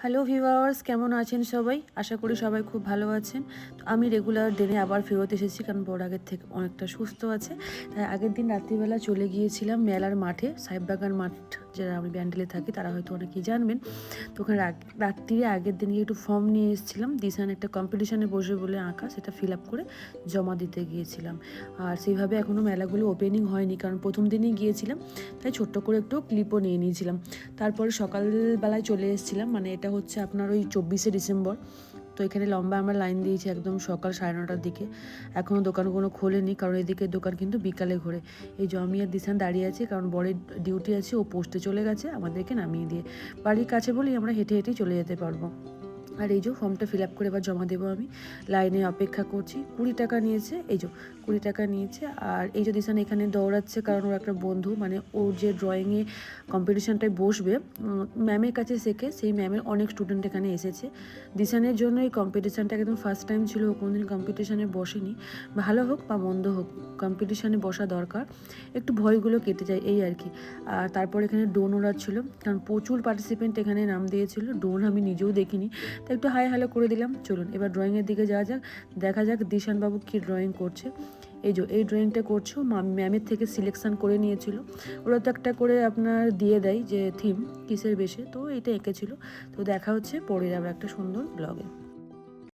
Hello viewers কেমন আছেন সবাই? আশা করি সবাই খুব ভালো আছেন। তো আমি রেগুলার দিনে আবার ফেরত এসেছি, কারণ বড় আগের থেকে অনেকটা সুস্থ আছে। তাই আগের দিন রাত্রিবেলা চলে গিয়েছিলাম মেলার মাঠে, সাহেববাগান মাঠ, যারা আমি ব্যান্ডেলে থাকি, তারা হয়তো অনেকেই জানবেন। তো ওখানে রাত- রাত্রিরে আগের দিন একটু ফর্ম নিয়ে এসেছিলাম। দিশান একটা কম্পিটিশানে বসে বলে আঁকা, সেটা ফিল আপ করে জমা দিতে গিয়েছিলাম। আর সেইভাবে এখনও মেলাগুলো ওপেনিং হয়নি, কারণ প্রথম দিনই গিয়েছিলাম। তাই ছোট্ট করে একটু ক্লিপও নিয়ে নিয়েছিলাম। তারপরে সকালবেলায় চলে এসেছিলাম মানে এটা হচ্ছে আপনার ওই চব্বিশে ডিসেম্বর। তো এখানে লম্বা আমরা লাইন দিয়েছি একদম সকাল সাড়ে নটার দিকে। এখনও দোকান কোনো খোলেনি, কারণ এদিকে দোকান কিন্তু বিকালে ঘোরে। এই জমিয়ার দিশান দাঁড়িয়ে আছে, কারণ বরের ডিউটি আছে, ও পোস্টে চলে গেছে আমাদেরকে নামিয়ে দিয়ে। বাড়ির কাছে বলেই আমরা হেঁটে হেঁটেই চলে যেতে পারব। আর এই যে ফর্মটা ফিল আপ করে এবার জমা দেবো আমি। লাইনে অপেক্ষা করছি। কুড়ি টাকা নিয়েছে, এই যে কুড়ি টাকা নিয়েছে। আর এই যে দিশান এখানে দৌড়াচ্ছে কারণ ওর একটা বন্ধু মানে ওর যে ড্রয়িংয়ে কম্পিটিশানটায় বসবে ম্যামের কাছে শেখে সেই ম্যামের অনেক স্টুডেন্ট এখানে এসেছে। দিশানের জন্য এই কম্পিটিশানটা একদম ফার্স্ট টাইম ছিল, ও কোনোদিন কম্পিটিশানে বসেনি। ভালো হোক বা মন্দ হোক কম্পিটিশানে বসা দরকার। একটু ভয়গুলো কেটে যায়, এই আর কি। আর তারপর এখানে ডোন ওড়াচ্ছিল কারণ প্রচুর পার্টিসিপেন্ট এখানে নাম দিয়েছিল। ডোন আমি নিজেও দেখিনি। তো একটু হাই হ্যালো করে দিলাম। চলুন, এবার ড্রয়িংয়ের দিকে যাওয়া যাক। দেখা যাক দিশানবাবু কী ড্রয়িং করছে। এই যে, এই ড্রয়িংটা করছ ম্যামের থেকে সিলেকশান করে নিয়েছিল। ওরা তো একটা করে আপনার দিয়ে দেয় যে থিম কিসের বেশে, তো এটা এঁকেছিল। তো দেখা হচ্ছে পরের আবার একটা সুন্দর ব্লগে